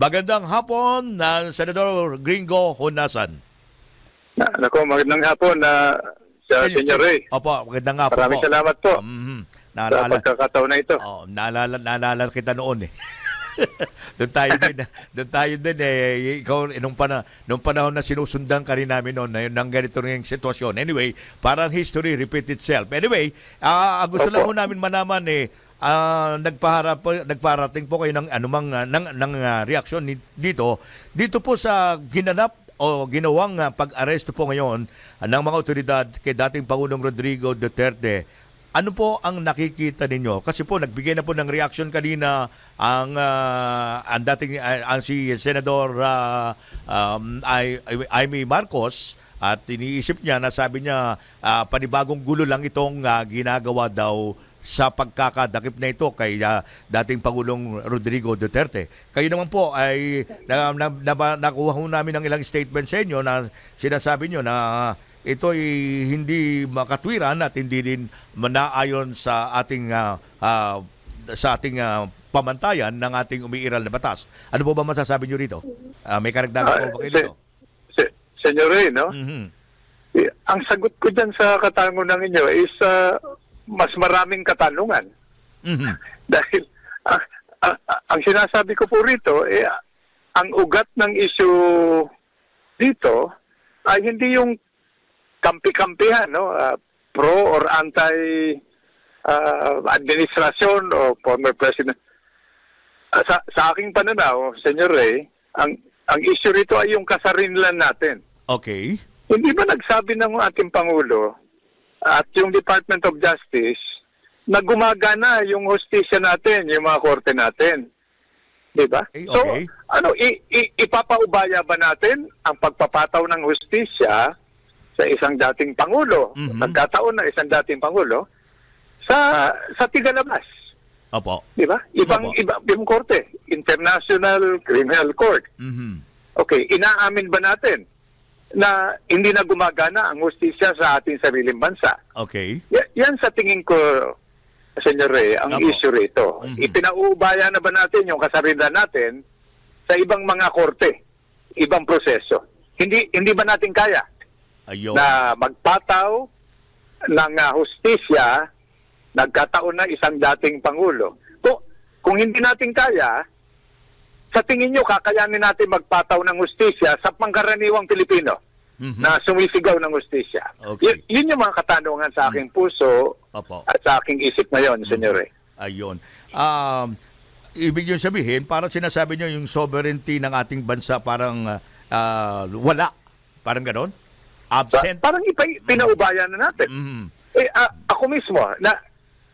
Magandang hapon na Senador Gringo Honasan. Na, nako, magandang hapon na sa Senior Ray. Opo, magandang hapon Maraming po. salamat po Mhm. sa Naalala, pagkakataon na ito. oh, naalala, naalala kita noon eh. doon tayo din, doon tayo din eh, ikaw, eh, nung, pana, nung panahon na sinusundan ka rin namin noon, ng ganito yung sitwasyon. Anyway, parang history repeat itself. Anyway, ah, gusto Opo. lang po namin malaman eh, ah, nagpaharap nagparating po kayo ng anumang ah, ng, ng ah, reaksyon dito. Dito po sa ginanap o ginawang ah, pag-aresto po ngayon ah, ng mga otoridad kay dating Pangulong Rodrigo Duterte. Ano po ang nakikita ninyo? Kasi po nagbigay na po ng reaction kanina ang ah, ang dating ah, ang si Senador ah, um, Ay- Amy Marcos at iniisip niya na sabi niya ah, panibagong gulo lang itong ah, ginagawa daw sa pagkakadakip na ito kay ah, dating Pangulong Rodrigo Duterte. Kayo naman po ay na, na, na- nakuha ho namin ng ilang statement sa inyo na sinasabi nyo na ito ay hindi makatwiran at hindi din manaayon sa ating ah, ah, sa ating ah, pamantayan ng ating umiiral na batas. Ano po ba masasabi nyo rito? Ah, may karagdagan Ah, po ba kayo se- dito? se- Senior Ray, no? Mhm. Eh, Ang sagot ko dyan sa katanungan ninyo is ah, mas maraming katanungan. Mhm. Dahil ah, ah, ah, ang sinasabi ko po rito, eh, ang ugat ng issue dito ay hindi yung kampi-kampihan, no? Ah, pro or anti ah, administrasyon o former president. Ah, sa, sa aking pananaw, Senyor Ray, ang ang issue rito ay yung kasarinlan natin. Okay. Hindi ba nagsabi ng ating Pangulo at yung Department of Justice na gumagana yung hostisya natin, yung mga korte natin? Di ba? Eh, So, okay. ano, i- i- ipapaubaya ba natin ang pagpapataw ng hostisya sa isang dating Pangulo, Mhm. nagkataon na isang dating Pangulo, sa sa tigalabas? Opo. Di ba? Ibang, Opo. iba, ibang korte, International Criminal Court. Mhm. Okay, inaamin ba natin na hindi na gumagana ang hustisya sa ating sariling bansa? Okay. Y- yan sa tingin ko, Senyor Ray, ang Apo. issue rito. Mhm. Ipinauubaya na ba natin yung kasarilan natin sa ibang mga korte, ibang proseso? Hindi hindi ba natin kaya Ayun. na magpataw ng ah, hustisya nagkataon na isang dating pangulo? Kung, kung hindi natin kaya, sa tingin nyo, kakayanin natin magpataw ng hustisya sa pangkaraniwang Pilipino Mhm. na sumisigaw ng hustisya. Okay. Y- yun yung mga katanungan sa aking puso Opo. at sa aking isip ngayon, senyore. Ayun. Um, ibig yung sabihin, parang sinasabi nyo yung sovereignty ng ating bansa parang ah, wala. Parang ganon? Pa- Absent? parang ipa- pinaubaya na natin. Mhm. Eh, ah, ako mismo, na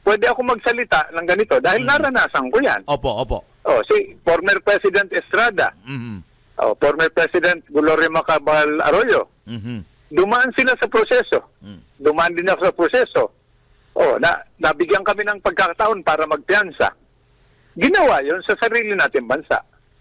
pwede ako magsalita ng ganito dahil Mm. naranasan ko yan. Opo, opo. Oh, si former President Estrada, Mhm. oh, former President Gloria Macabal Arroyo, Mhm. dumaan sila sa proseso. Mm. Dumaan din ako sa proseso. Oh, na nabigyan kami ng pagkakataon para magpiyansa. Ginawa 'yon sa sarili nating bansa.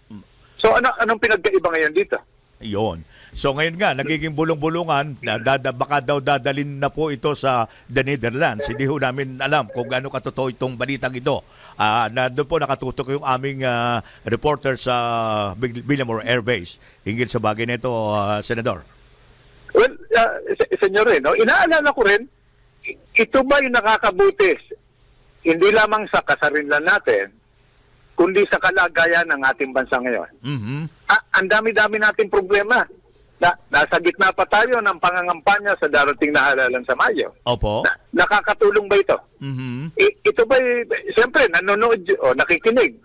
Mm. So ano anong pinagkaiba ngayon dito? Yun. So ngayon nga, nagiging bulong-bulungan, dada, baka daw dadalin na po ito sa the Netherlands. Hindi ho namin alam kung gaano katotoo itong balitang ito. Ah, na doon po nakatutok yung aming ah, reporter sa Bil- Villamore Air Base. Hinggil sa bagay na ito, ah, Senador. Well, uh, senyor no, inaalala ko rin ito ba yung nakakabuti hindi lamang sa kasarinlan natin kundi sa kalagayan ng ating bansa ngayon. Mhm. Ah, ang dami-dami nating problema. Na, nasa gitna pa tayo ng pangangampanya sa darating na halalan sa Mayo. Opo. Na, nakakatulong ba ito? Mhm. I- ito ba, siyempre, nanonood o nakikinig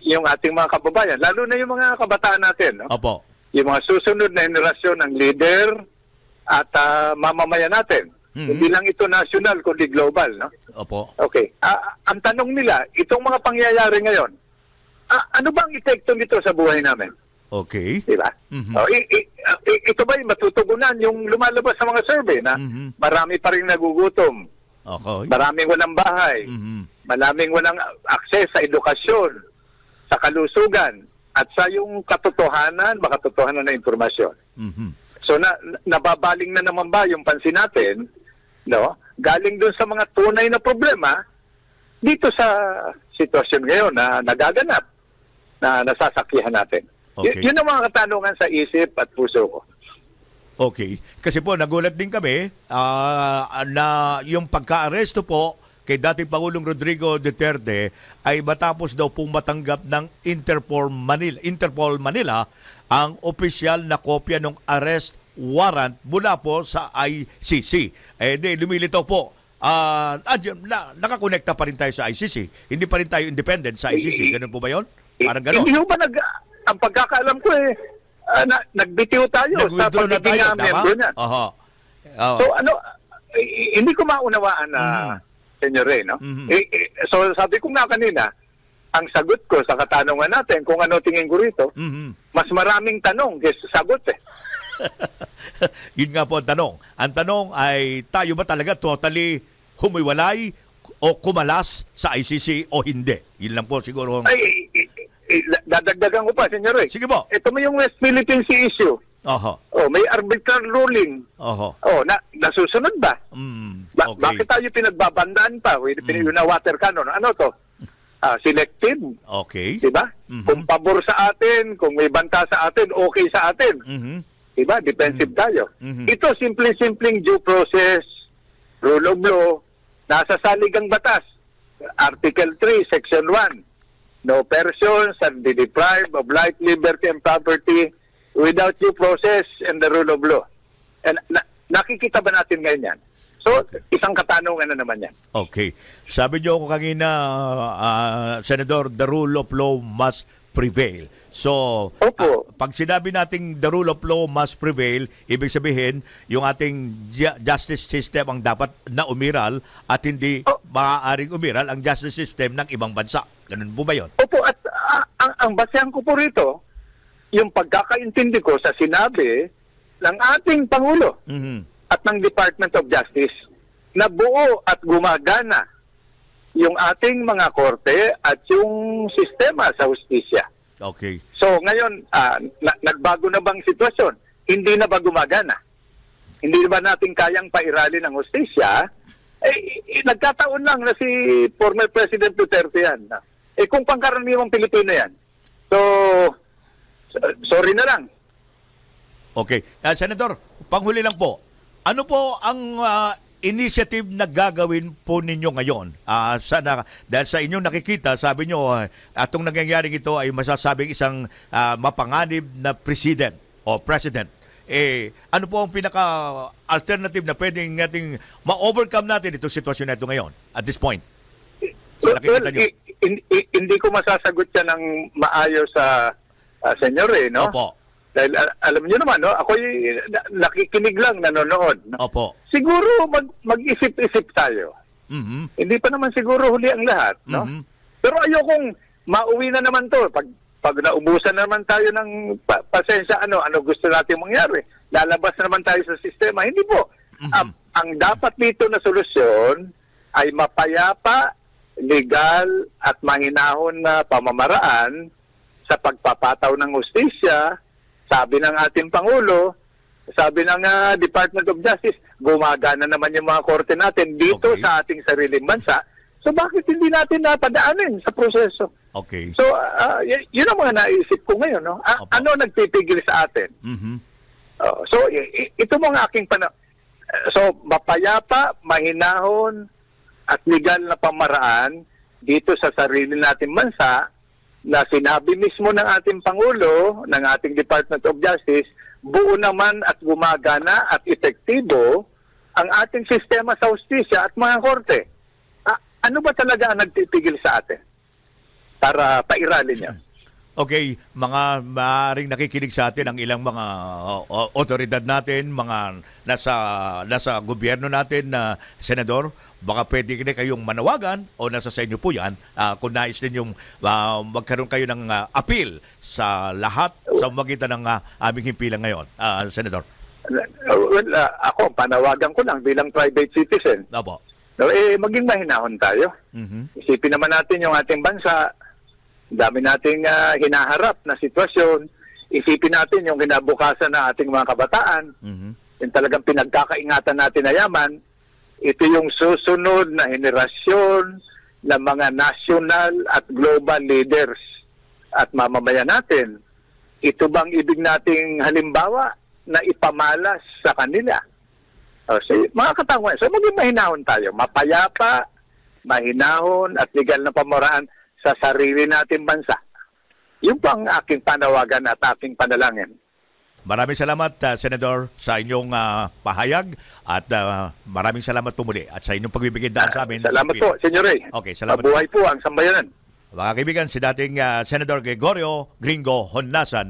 yung ating mga kababayan, lalo na yung mga kabataan natin, no? Opo. yung mga susunod na henerasyon ng leader at ah, mamamayan natin. Mhm. Hindi lang ito national, kundi global, no? Opo. Okay. Ah, ang tanong nila, itong mga pangyayari ngayon, ah, ano ba ang epekto nito sa buhay namin? Okay. Di ba? Mhm. Oh, i- i- i- ito ba yung matutugunan yung lumalabas sa mga survey na Mhm. marami pa rin nagugutom, Okay. maraming walang bahay, Mhm. maraming walang access sa edukasyon, sa kalusugan, at sa yung katotohanan, makatotohanan na impormasyon. Mhm. So na, nababaling na naman ba yung pansin natin, no? Galing doon sa mga tunay na problema dito sa sitwasyon ngayon na nagaganap na nasasakyahan natin. Okay. Y- yun ang mga katanungan sa isip at puso ko. Okay. Kasi po, nagulat din kami ah, na yung pagka-aresto po kay dating Pangulong Rodrigo Duterte ay matapos daw pong matanggap ng Interpol Manila, Interpol Manila ang opisyal na kopya ng arrest warrant mula po sa ICC. Eh di, lumilitaw po. Andyan, na, nakakonekta pa rin tayo sa ICC. Hindi pa rin tayo independent sa ICC. Ganun po ba yun? Parang Eh, ganun. Hindi ho ba nag... Ang pagkakaalam ko eh, ah, na, nagbitiw tayo sa Nag-withdraw na pagiging tayo, tama? niya. Aha. Oo. So ano, eh, hindi ko maunawaan na, Mhm. Senyor Ray, no? Mhm. Eh, eh, so sabi ko nga kanina, ang sagot ko sa katanungan natin, kung ano tingin ko rito, Mhm. mas maraming tanong kaysa sagot eh. Yun nga po ang tanong. Ang tanong ay tayo ba talaga totally humiwalay o kumalas sa ICC o hindi? Yun lang po siguro. ang- Ay, eh, eh, dadagdagan ko pa, Senyor Ray. Sige po. Ito mo yung West Philippine Sea issue. Oho. Oh, may arbitral ruling. Oho. Oh, na nasusunod ba? Mm, Ba- okay. Bakit tayo pinagbabandaan pa? With mm. na water cannon. Ano to? Ah, selective, Okay. di ba? Mhm. Kung pabor sa atin, kung may banta sa atin, okay sa atin. Mhm. Di ba? Defensive tayo. Mhm. Ito, simple-simpleng due process, rule of law, nasa saligang batas. Article 3, Section 1. No person shall be deprived of life, liberty, and property without due process and the rule of law. And na- nakikita ba natin ngayon yan? So, isang katanungan na naman yan. Okay. Sabi niyo ako kanina, ah, Senador, the rule of law must prevail. So, Opo. ah, pag sinabi nating the rule of law must prevail, ibig sabihin, yung ating ju- justice system ang dapat na umiral at hindi Oh. maaaring umiral ang justice system ng ibang bansa. Ganun po ba yun? Opo, at ah, ang, ang basehan ko po rito, yung pagkakaintindi ko sa sinabi ng ating Pangulo Mhm. at ng Department of Justice na buo at gumagana yung ating mga korte at yung sistema sa hustisya. Okay. So ngayon, ah, na- nagbago na bang sitwasyon? Hindi na ba gumagana? Hindi ba natin kayang pairali ng hustisya? Eh, eh, nagkataon lang na si former President Duterte yan. Eh kung pangkaraniwang Pilipino yan. So, so- sorry na lang. Okay. Ah, Senator, panghuli lang po. Ano po ang ah, initiative na gagawin po ninyo ngayon? Ah, sana, dahil sa inyong nakikita, sabi nyo, atong nangyayaring ito ay masasabing isang ah, mapanganib na president o president. Eh, ano po ang pinaka-alternative na pwedeng nating ma-overcome natin itong sitwasyon na ito ngayon at this point? Sa nakikita nyo? Hindi ko masasagot yan ng maayos sa uh, senyor eh, no? Opo. Dahil alam niyo naman, no? Ako nakikinig lang, nanonood. No? Opo. Siguro mag, mag-isip-isip tayo. Mhm. Hindi pa naman siguro huli ang lahat, no? Mhm. Pero ayokong mauwi na naman to. Pag, pag naubusan na naman tayo ng pa- pasensya, ano, ano gusto natin mangyari? Lalabas na naman tayo sa sistema. Hindi po. Mhm. Ang, ang dapat dito na solusyon ay mapayapa, legal at mahinahon na pamamaraan sa pagpapataw ng hustisya. Sabi ng ating Pangulo, sabi ng ah, Department of Justice, gumagana naman yung mga korte natin dito Okay. sa ating sariling bansa. So bakit hindi natin napadaanin sa proseso? Okay. So ah, y- yun ang mga naisip ko ngayon. No? A- ano nagpipigil sa atin? Mhm. Oh, so ito mga aking pana So mapayapa, mahinahon at legal na pamaraan dito sa sarili nating bansa na sinabi mismo ng ating Pangulo, ng ating Department of Justice, buo naman at gumagana at epektibo ang ating sistema sa hustisya at mga korte. Ano ba talaga ang nagpipigil sa atin? Para pairalin niya. Okay, mga maaring nakikinig sa atin ang ilang mga o- otoridad natin, mga nasa nasa gobyerno natin na senador, baka pwede na kayong manawagan o nasa sa inyo po 'yan ah, kung nais ninyong ah, magkaroon kayo ng ah, appeal sa lahat sa magitan ng ah, aming himpilan ngayon, ah, senador. Well, ah, ako, panawagan ko lang bilang private citizen. Opo. No, eh, maging mahinahon tayo. Mhm. Isipin naman natin yung ating bansa, dami nating ah, hinaharap na sitwasyon. Isipin natin yung kinabukasan ng ating mga kabataan, Mhm. yung talagang pinagkakaingatan natin na yaman. Ito yung susunod na henerasyon ng mga national at global leaders at mamamayan natin. ito bang ibig nating halimbawa na ipamalas sa kanila? O, so, mga katanguan, so maging mahinahon tayo. Mapayapa, mahinahon at legal na pamaraan sa sarili nating bansa. Yun po ang aking panawagan at aking panalangin. Maraming salamat, uh, Senador, sa inyong uh, pahayag at uh, maraming salamat po muli at sa inyong pagbibigay daan sa amin. Salamat po, Senyor Ray. Okay, salamat. Mabuhay po ang sambayanan. Mga kaibigan, si dating uh, Senador Gregorio Gringo Honnasan